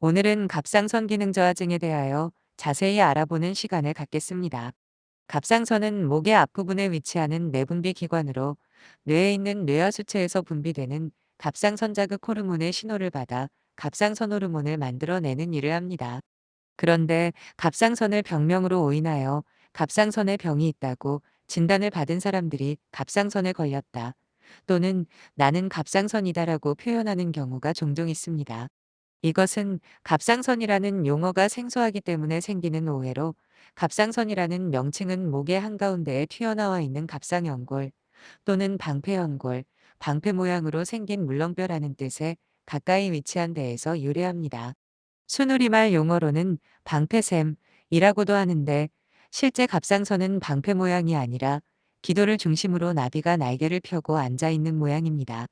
오늘은 갑상선 기능 저하증에 대하여 자세히 알아보는 시간을 갖겠습니다. 갑상선은 목의 앞부분에 위치하는 내분비 기관으로 뇌에 있는 뇌하수체에서 분비되는 갑상선 자극 호르몬의 신호를 받아 갑상선 호르몬을 만들어내는 일을 합니다. 그런데 갑상선을 병명으로 오인하여 갑상선에 병이 있다고 진단을 받은 사람들이 갑상선에 걸렸다 또는 나는 갑상선이다라고 표현하는 경우가 종종 있습니다. 이것은 갑상선이라는 용어가 생소하기 때문에 생기는 오해로 갑상선이라는 명칭은 목의 한가운데에 튀어나와 있는 갑상연골 또는 방패연골, 방패 모양으로 생긴 물렁뼈라는 뜻의 가까이 위치한 데에서 유래합니다. 순우리말 용어로는 방패샘이라고도 하는데 실제 갑상선은 방패 모양이 아니라 기도를 중심으로 나비가 날개를 펴고 앉아 있는 모양입니다.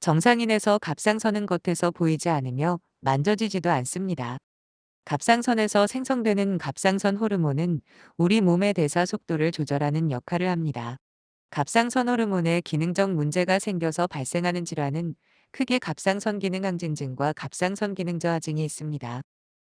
정상인에서 갑상선은 겉에서 보이지 않으며 만져지지도 않습니다. 갑상선에서 생성되는 갑상선 호르몬은 우리 몸의 대사 속도를 조절하는 역할을 합니다. 갑상선 호르몬에 기능적 문제가 생겨서 발생하는 질환은 크게 갑상선 기능항진증과 갑상선 기능 저하증이 있습니다.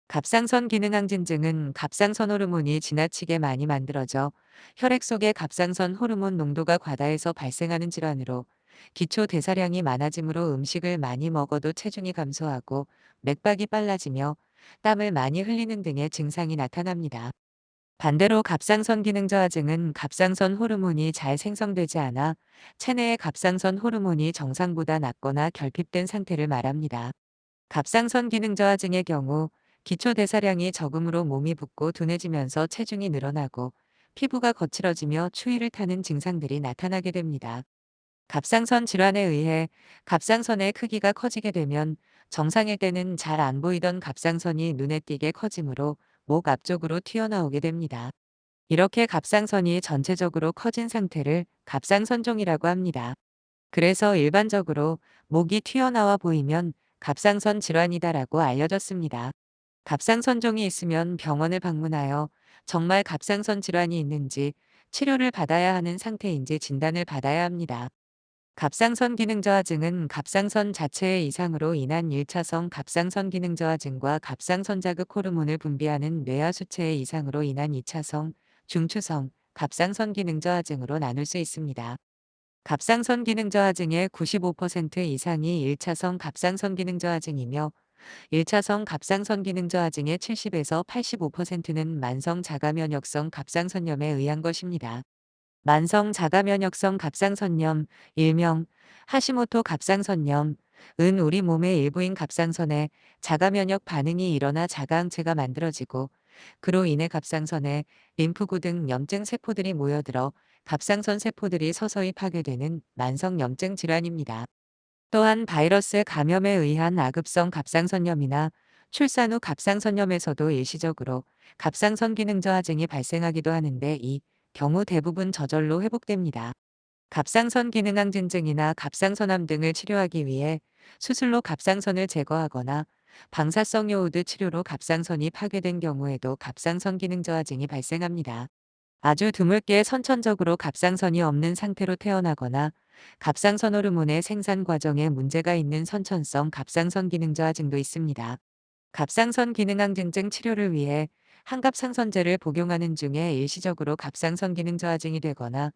갑상선 기능항진증은 갑상선 호르몬이 지나치게 많이 만들어져 혈액 속의 갑상선 호르몬 농도가 과다해서 발생하는 질환으로 기초 대사량이 많아지므로 음식을 많이 먹어도 체중이 감소하고 맥박이 빨라지며 땀을 많이 흘리는 등의 증상이 나타납니다. 반대로 갑상선 기능 저하증은 갑상선 호르몬이 잘 생성되지 않아 체내의 갑상선 호르몬이 정상보다 낮거나 결핍된 상태를 말합니다. 갑상선 기능 저하증의 경우 기초 대사량이 적음으로 몸이 붓고 둔해지면서 체중이 늘어나고 피부가 거칠어지며 추위를 타는 증상들이 나타나게 됩니다. 갑상선 질환에 의해 갑상선의 크기가 커지게 되면 정상일 때는 잘 안 보이던 갑상선이 눈에 띄게 커지므로 목 앞쪽으로 튀어나오게 됩니다. 이렇게 갑상선이 전체적으로 커진 상태를 갑상선종이라고 합니다. 그래서 일반적으로 목이 튀어나와 보이면 갑상선 질환이다라고 알려졌습니다. 갑상선종이 있으면 병원을 방문하여 정말 갑상선 질환이 있는지 치료를 받아야 하는 상태인지 진단을 받아야 합니다. 갑상선 기능 저하증은 갑상선 자체의 이상으로 인한 1차성 갑상선 기능 저하증과 갑상선 자극 호르몬을 분비하는 뇌하 수체의 이상으로 인한 2차성, 중추성 갑상선 기능 저하증으로 나눌 수 있습니다. 갑상선 기능 저하증의 95% 이상이 1차성 갑상선 기능 저하증이며 1차성 갑상선 기능 저하증의 70에서 85%는 만성 자가면역성 갑상선염에 의한 것입니다. 만성 자가면역성 갑상선염, 일명 하시모토 갑상선염, 은 우리 몸의 일부인 갑상선에 자가면역 반응이 일어나 자가항체가 만들어지고 그로 인해 갑상선에 림프구 등 염증 세포들이 모여들어 갑상선 세포들이 서서히 파괴되는 만성 염증 질환입니다. 또한 바이러스 감염에 의한 아급성 갑상선염이나 출산 후 갑상선염에서도 일시적으로 갑상선 기능 저하증이 발생하기도 하는데 이 경우 대부분 저절로 회복됩니다. 갑상선 기능항 진증이나 갑상선암 등을 치료하기 위해 수술로 갑상선을 제거하거나 방사성 요오드 치료로 갑상선이 파괴된 경우에도 갑상선 기능 저하증이 발생합니다. 아주 드물게 선천적으로 갑상선이 없는 상태로 태어나거나 갑상선 호르몬의 생산 과정에 문제가 있는 선천성 갑상선 기능 저하증도 있습니다. 갑상선 기능항진증 치료를 위해 한갑상선제를 복용하는 중에 일시적으로 갑상선 기능 저하증이 되거나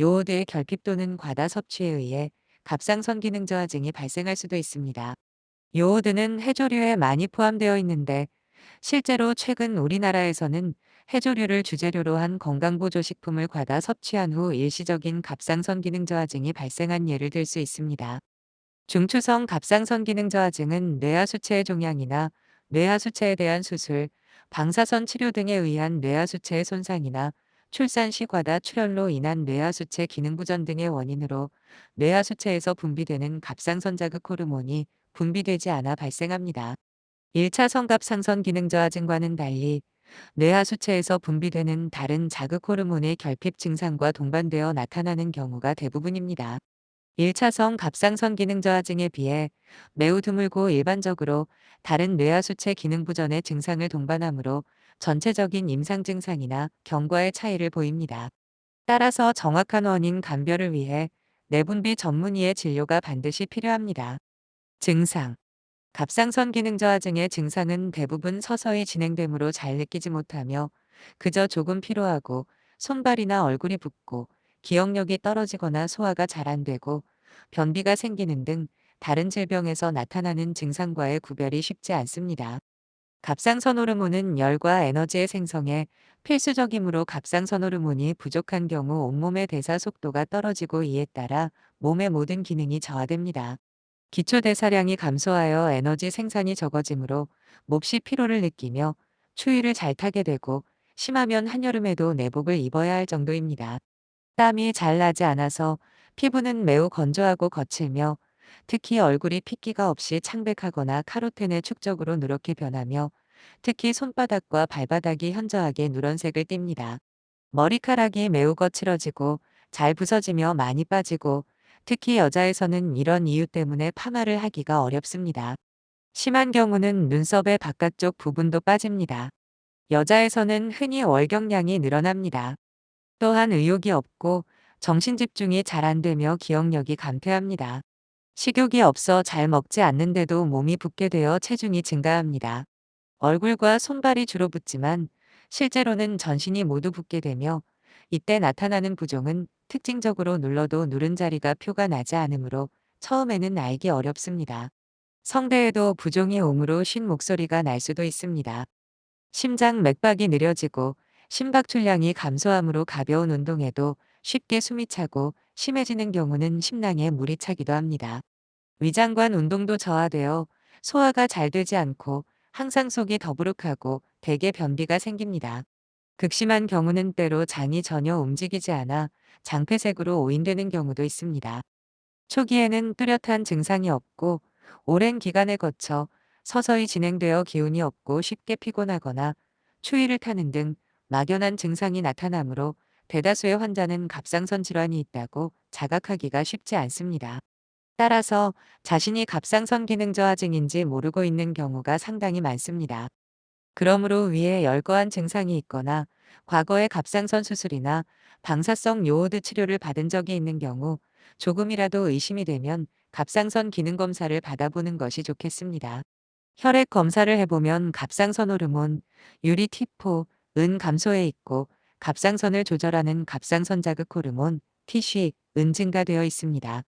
요오드의 결핍 또는 과다 섭취에 의해 갑상선 기능 저하증이 발생할 수도 있습니다. 요오드는 해조류에 많이 포함되어 있는데 실제로 최근 우리나라에서는 해조류를 주재료로 한 건강보조식품을 과다 섭취한 후 일시적인 갑상선 기능 저하증이 발생한 예를 들 수 있습니다. 중추성 갑상선 기능 저하증은 뇌하수체의 종양이나 뇌하수체에 대한 수술, 방사선 치료 등에 의한 뇌하수체의 손상이나 출산 시 과다 출혈로 인한 뇌하수체 기능 부전 등의 원인으로 뇌하수체에서 분비되는 갑상선 자극 호르몬이 분비되지 않아 발생합니다. 1차 성갑상선 기능 저하 증과는 달리 뇌하수체에서 분비되는 다른 자극 호르몬의 결핍 증상과 동반되어 나타나는 경우가 대부분입니다. 1차성 갑상선 기능 저하증에 비해 매우 드물고 일반적으로 다른 뇌하수체 기능 부전의 증상을 동반하므로 전체적인 임상 증상이나 경과의 차이를 보입니다. 따라서 정확한 원인 감별을 위해 내분비 전문의의 진료가 반드시 필요합니다. 증상 갑상선 기능 저하증의 증상은 대부분 서서히 진행되므로 잘 느끼지 못하며 그저 조금 피로하고 손발이나 얼굴이 붓고 기억력이 떨어지거나 소화가 잘 안 되고 변비가 생기는 등 다른 질병에서 나타나는 증상과의 구별이 쉽지 않습니다. 갑상선 호르몬은 열과 에너지의 생성에 필수적이므로 갑상선 호르몬이 부족한 경우 온몸의 대사 속도가 떨어지고 이에 따라 몸의 모든 기능이 저하됩니다. 기초 대사량이 감소하여 에너지 생산이 적어지므로 몹시 피로를 느끼며 추위를 잘 타게 되고 심하면 한여름에도 내복을 입어야 할 정도입니다. 땀이 잘 나지 않아서 피부는 매우 건조하고 거칠며 특히 얼굴이 핏기가 없이 창백하거나 카로텐의 축적으로 누렇게 변하며 특히 손바닥과 발바닥이 현저하게 누런색을 띱니다. 머리카락이 매우 거칠어지고 잘 부서지며 많이 빠지고 특히 여자에서는 이런 이유 때문에 파마를 하기가 어렵습니다. 심한 경우는 눈썹의 바깥쪽 부분도 빠집니다. 여자에서는 흔히 월경량이 늘어납니다. 또한 의욕이 없고 정신 집중이 잘 안 되며 기억력이 감퇴합니다. 식욕이 없어 잘 먹지 않는데도 몸이 붓게 되어 체중이 증가합니다. 얼굴과 손발이 주로 붓지만 실제로는 전신이 모두 붓게 되며 이때 나타나는 부종은 특징적으로 눌러도 누른 자리가 표가 나지 않으므로 처음에는 알기 어렵습니다. 성대에도 부종이 오므로 쉰 목소리가 날 수도 있습니다. 심장 맥박이 느려지고 심박출량이 감소하므로 가벼운 운동에도 쉽게 숨이 차고 심해지는 경우는 심낭에 물이 차기도 합니다. 위장관 운동도 저하되어 소화가 잘 되지 않고 항상 속이 더부룩하고 대개 변비가 생깁니다. 극심한 경우는 때로 장이 전혀 움직이지 않아 장폐색으로 오인되는 경우도 있습니다. 초기에는 뚜렷한 증상이 없고 오랜 기간에 거쳐 서서히 진행되어 기운이 없고 쉽게 피곤하거나 추위를 타는 등 막연한 증상이 나타나므로 대다수의 환자는 갑상선 질환이 있다고 자각하기가 쉽지 않습니다. 따라서 자신이 갑상선 기능 저하증인지 모르고 있는 경우가 상당히 많습니다. 그러므로 위에 열거한 증상이 있거나 과거에 갑상선 수술이나 방사성 요오드 치료를 받은 적이 있는 경우 조금이라도 의심이 되면 갑상선 기능 검사를 받아보는 것이 좋겠습니다. 혈액 검사를 해보면 갑상선 호르몬, 유리티포, 은 감소해 있고 갑상선을 조절하는 갑상선 자극 호르몬, 티쉬, 은 증가되어 있습니다.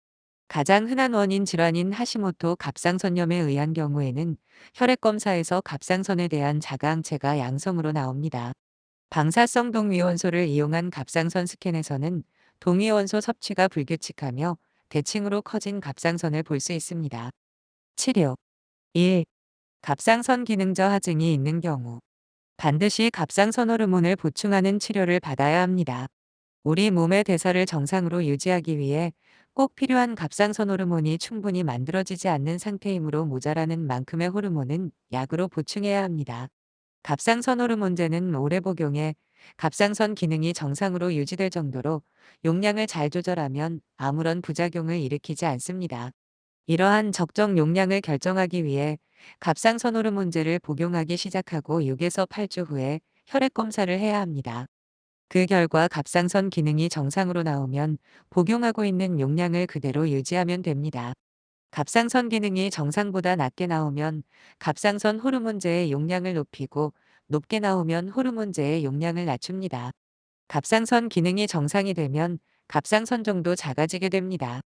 가장 흔한 원인 질환인 하시모토 갑상선염에 의한 경우에는 혈액 검사에서 갑상선에 대한 자가항체가 양성으로 나옵니다. 방사성 동위원소를 이용한 갑상선 스캔에서는 동위원소 섭취가 불규칙하며 대칭으로 커진 갑상선을 볼 수 있습니다. 치료 1. 갑상선 기능 저 하증이 있는 경우 반드시 갑상선 호르몬을 보충하는 치료를 받아야 합니다. 우리 몸의 대사를 정상으로 유지하기 위해 꼭 필요한 갑상선 호르몬이 충분히 만들어지지 않는 상태이므로 모자라는 만큼의 호르몬은 약으로 보충해야 합니다. 갑상선 호르몬제는 오래 복용해 갑상선 기능이 정상으로 유지될 정도로 용량을 잘 조절하면 아무런 부작용을 일으키지 않습니다. 이러한 적정 용량을 결정하기 위해 갑상선 호르 몬제를 복용하기 시작하고 6에서 8주 후에 혈액 검사를 해야 합니다. 그 결과 갑상선 기능이 정상으로 나오면 복용하고 있는 용량을 그대로 유지하면 됩니다. 갑상선 기능이 정상보다 낮게 나오면 갑상선 호르몬제의 용량을 높이고 높게 나오면 호르몬제의 용량을 낮춥니다. 갑상선 기능이 정상이 되면 갑상선 정도 작아지게 됩니다.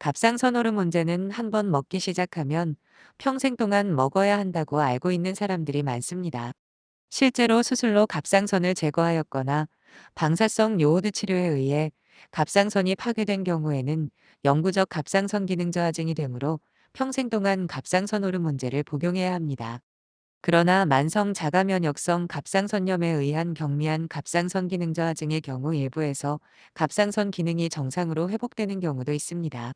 갑상선 호르몬제는 한 번 먹기 시작하면 평생 동안 먹어야 한다고 알고 있는 사람들이 많습니다. 실제로 수술로 갑상선을 제거하였거나 방사성 요오드 치료에 의해 갑상선이 파괴된 경우에는 영구적 갑상선 기능 저하증이 되므로 평생 동안 갑상선 호르몬제를 복용해야 합니다. 그러나 만성 자가면역성 갑상선염에 의한 경미한 갑상선 기능 저하증의 경우 일부에서 갑상선 기능이 정상으로 회복되는 경우도 있습니다.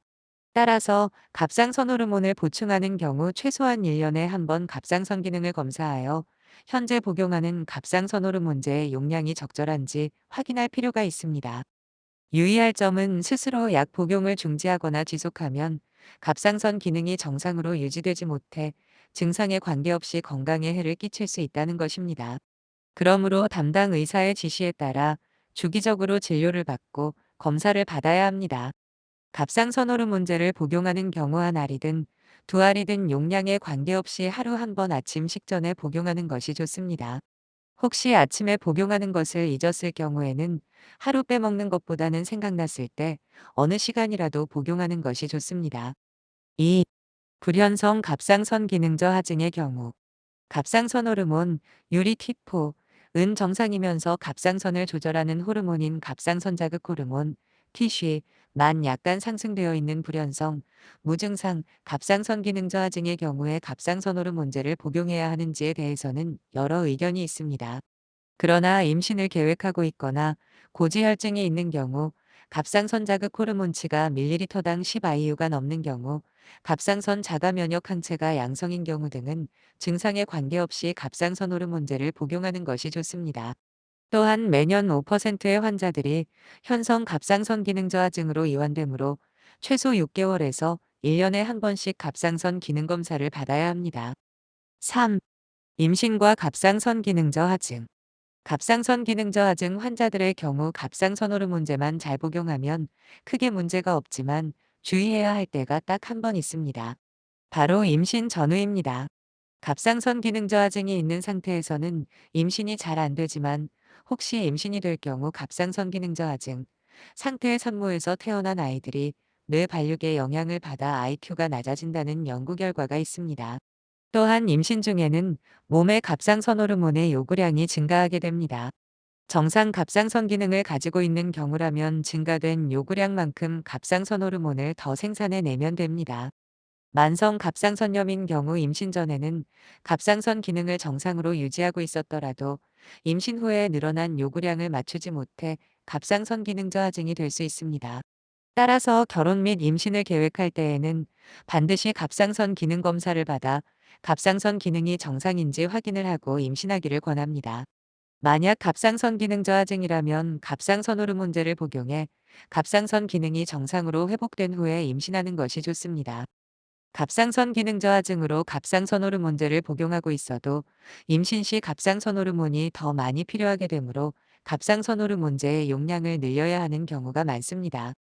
따라서 갑상선 호르몬을 보충하는 경우 최소한 1년에 한 번 갑상선 기능을 검사하여 현재 복용하는 갑상선 호르몬제의 용량이 적절한지 확인할 필요가 있습니다. 유의할 점은 스스로 약 복용을 중지하거나 지속하면 갑상선 기능이 정상으로 유지되지 못해 증상에 관계없이 건강에 해를 끼칠 수 있다는 것입니다. 그러므로 담당 의사의 지시에 따라 주기적으로 진료를 받고 검사를 받아야 합니다. 갑상선 호르몬제를 복용하는 경우 한 알이든 두 알이든 용량에 관계없이 하루 한 번 아침 식전에 복용하는 것이 좋습니다. 혹시 아침에 복용하는 것을 잊었을 경우에는 하루 빼먹는 것보다는 생각났을 때 어느 시간이라도 복용하는 것이 좋습니다. 2. 불현성 갑상선 기능 저 하증의 경우 갑상선 호르몬, 유리티포, 은 정상이면서 갑상선을 조절하는 호르몬인 갑상선 자극 호르몬, 티쉬, 만 약간 상승되어 있는 불현성, 무증상, 갑상선 기능 저하증의 경우에 갑상선 호르 몬제를 복용해야 하는지에 대해서는 여러 의견이 있습니다. 그러나 임신을 계획하고 있거나 고지혈증이 있는 경우, 갑상선 자극 호르몬치가 밀리리터당 10IU가 넘는 경우, 갑상선 자가 면역 항체가 양성인 경우 등은 증상에 관계없이 갑상선 호르몬제를 복용하는 것이 좋습니다. 또한 매년 5%의 환자들이 현성 갑상선 기능 저하증으로 이완되므로 최소 6개월에서 1년에 한 번씩 갑상선 기능 검사를 받아야 합니다. 3. 임신과 갑상선 기능 저하증 갑상선 기능 저하증 환자들의 경우 갑상선 호르몬제만 잘 복용하면 크게 문제가 없지만 주의해야 할 때가 딱 한 번 있습니다. 바로 임신 전후입니다. 갑상선 기능 저하증이 있는 상태에서는 임신이 잘 안 되지만 혹시 임신이 될 경우 갑상선 기능 저하증 상태의 산모에서 태어난 아이들이 뇌 발육에 영향을 받아 IQ가 낮아진다는 연구 결과가 있습니다. 또한 임신 중에는 몸의 갑상선 호르몬의 요구량이 증가하게 됩니다. 정상 갑상선 기능을 가지고 있는 경우라면 증가된 요구량만큼 갑상선 호르몬을 더 생산해내면 됩니다. 만성 갑상선염인 경우 임신 전에는 갑상선 기능을 정상으로 유지하고 있었더라도 임신 후에 늘어난 요구량을 맞추지 못해 갑상선 기능 저하증이 될 수 있습니다. 따라서 결혼 및 임신을 계획할 때에는 반드시 갑상선 기능 검사를 받아 갑상선 기능이 정상인지 확인을 하고 임신하기를 권합니다. 만약 갑상선 기능 저하증이라면 갑상선 호르몬제를 복용해 갑상선 기능이 정상으로 회복된 후에 임신하는 것이 좋습니다. 갑상선 기능 저하증으로 갑상선 호르몬제를 복용하고 있어도 임신 시 갑상선 호르몬이 더 많이 필요하게 되므로 갑상선 호르몬제의 용량을 늘려야 하는 경우가 많습니다.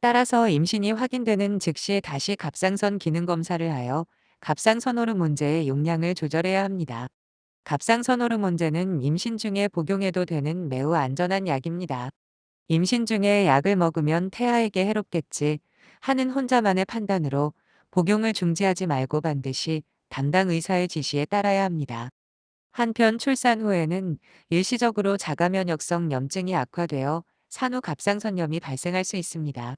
따라서 임신이 확인되는 즉시 다시 갑상선 기능 검사를 하여 갑상선 호르몬제의 용량을 조절해야 합니다. 갑상선 호르몬제는 임신 중에 복용해도 되는 매우 안전한 약입니다. 임신 중에 약을 먹으면 태아에게 해롭겠지 하는 혼자만의 판단으로 복용을 중지하지 말고 반드시 담당 의사의 지시에 따라야 합니다. 한편 출산 후에는 일시적으로 자가면역성 염증이 악화되어 산후 갑상선염이 발생할 수 있습니다.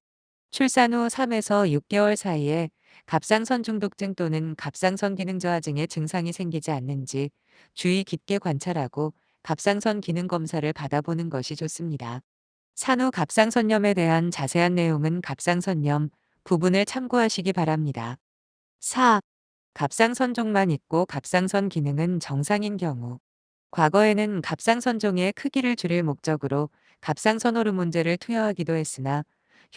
출산 후 3에서 6개월 사이에 갑상선 중독증 또는 갑상선 기능 저하증의 증상이 생기지 않는지 주의 깊게 관찰하고 갑상선 기능 검사를 받아보는 것이 좋습니다. 산후 갑상선염에 대한 자세한 내용은 갑상선염 부분을 참고하시기 바랍니다. 4. 갑상선종만 있고 갑상선 기능은 정상인 경우 과거에는 갑상선종의 크기를 줄일 목적으로 갑상선 호르몬제를 투여하기도 했으나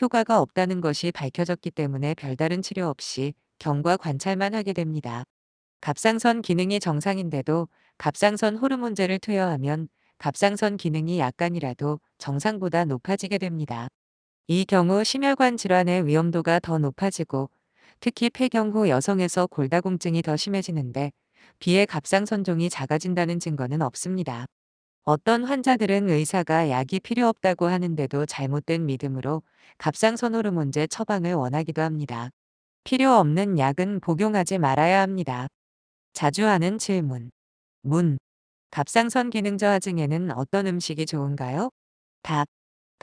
효과가 없다는 것이 밝혀졌기 때문에 별다른 치료 없이 경과 관찰만 하게 됩니다. 갑상선 기능이 정상인데도 갑상선 호르몬제를 투여하면 갑상선 기능이 약간이라도 정상보다 높아지게 됩니다. 이 경우 심혈관 질환의 위험도가 더 높아지고 특히 폐경 후 여성에서 골다공증이 더 심해지는데 비의 갑상선종이 작아진다는 증거는 없습니다. 어떤 환자들은 의사가 약이 필요 없다고 하는데도 잘못된 믿음으로 갑상선 호르몬제 처방을 원하기도 합니다. 필요 없는 약은 복용하지 말아야 합니다. 자주 하는 질문. 문. 갑상선 기능 저하증에는 어떤 음식이 좋은가요? 답.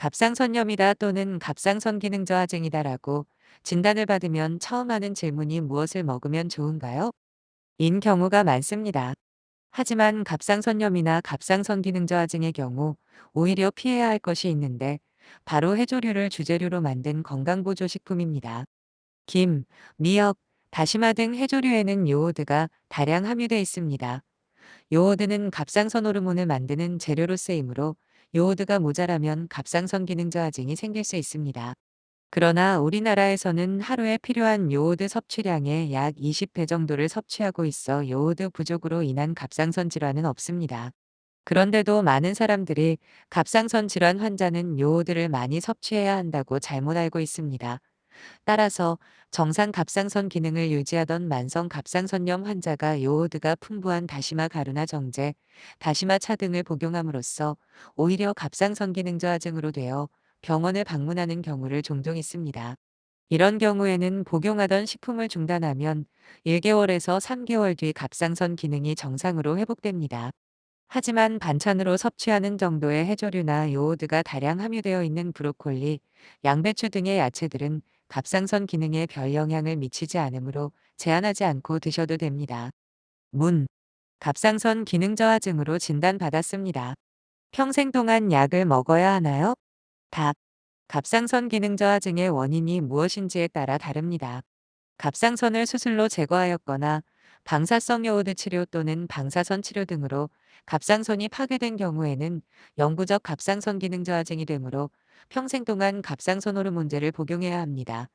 갑상선염이다 또는 갑상선 기능 저하증이다라고 진단을 받으면 처음 하는 질문이 무엇을 먹으면 좋은가요? 인 경우가 많습니다. 하지만 갑상선염이나 갑상선 기능 저하증의 경우 오히려 피해야 할 것이 있는데 바로 해조류를 주재료로 만든 건강보조식품입니다. 김, 미역, 다시마 등 해조류에는 요오드가 다량 함유되어 있습니다. 요오드는 갑상선 호르몬을 만드는 재료로 쓰이므로 요오드가 모자라면 갑상선 기능 저하증이 생길 수 있습니다. 그러나 우리나라에서는 하루에 필요한 요오드 섭취량의 약 20배 정도를 섭취하고 있어 요오드 부족으로 인한 갑상선 질환은 없습니다. 그런데도 많은 사람들이 갑상선 질환 환자는 요오드를 많이 섭취해야 한다고 잘못 알고 있습니다. 따라서 정상 갑상선 기능을 유지하던 만성 갑상선염 환자가 요오드가 풍부한 다시마 가루나 정제, 다시마 차 등을 복용함으로써 오히려 갑상선 기능 저하증으로 되어 병원을 방문하는 경우를 종종 있습니다. 이런 경우에는 복용하던 식품을 중단하면 1개월에서 3개월 뒤 갑상선 기능이 정상으로 회복됩니다. 하지만 반찬으로 섭취하는 정도의 해조류나 요오드가 다량 함유되어 있는 브로콜리, 양배추 등의 야채들은 갑상선 기능에 별 영향을 미치지 않으므로 제한하지 않고 드셔도 됩니다. 문. 갑상선 기능 저하증으로 진단받았습니다. 평생 동안 약을 먹어야 하나요? 답. 갑상선 기능 저하증의 원인이 무엇인지에 따라 다릅니다. 갑상선을 수술로 제거하였거나 방사성 요오드 치료 또는 방사선 치료 등으로 갑상선이 파괴된 경우에는 영구적 갑상선 기능 저하증이 되므로 평생 동안 갑상선 호르몬제를 복용해야 합니다.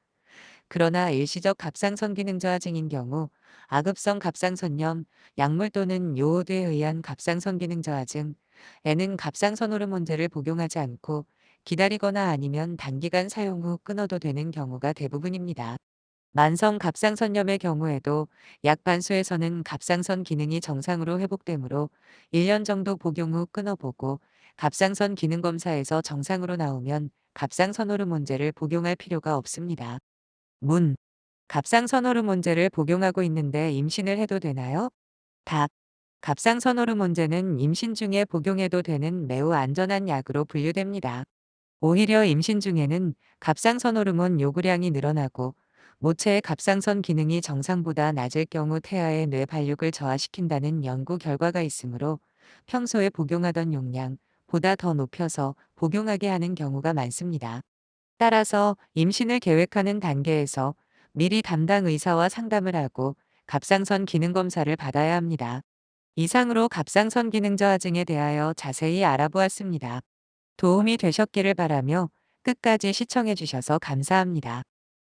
그러나 일시적 갑상선 기능 저하증인 경우 아급성 갑상선염, 약물 또는 요오드에 의한 갑상선 기능 저하증, 에는 갑상선 호르몬제를 복용하지 않고 기다리거나 아니면 단기간 사용 후 끊어도 되는 경우가 대부분입니다. 만성 갑상선염의 경우에도 약 반수에서는 갑상선 기능이 정상으로 회복되므로 1년 정도 복용 후 끊어보고 갑상선 기능 검사에서 정상으로 나오면 갑상선 호르몬제를 복용할 필요가 없습니다. 문. 갑상선 호르몬제를 복용하고 있는데 임신을 해도 되나요? 답. 갑상선 호르몬제는 임신 중에 복용해도 되는 매우 안전한 약으로 분류됩니다. 오히려 임신 중에는 갑상선 호르몬 요구량이 늘어나고 모체의 갑상선 기능이 정상보다 낮을 경우 태아의 뇌 발육을 저하시킨다는 연구 결과가 있으므로 평소에 복용하던 용량 보다 더 높여서 복용하게 하는 경우가 많습니다. 따라서 임신을 계획하는 단계에서 미리 담당 의사와 상담을 하고 갑상선 기능 검사를 받아야 합니다. 이상으로 갑상선 기능 저하증에 대하여 자세히 알아보았습니다. 도움이 되셨기를 바라며 끝까지 시청해 주셔서 감사합니다.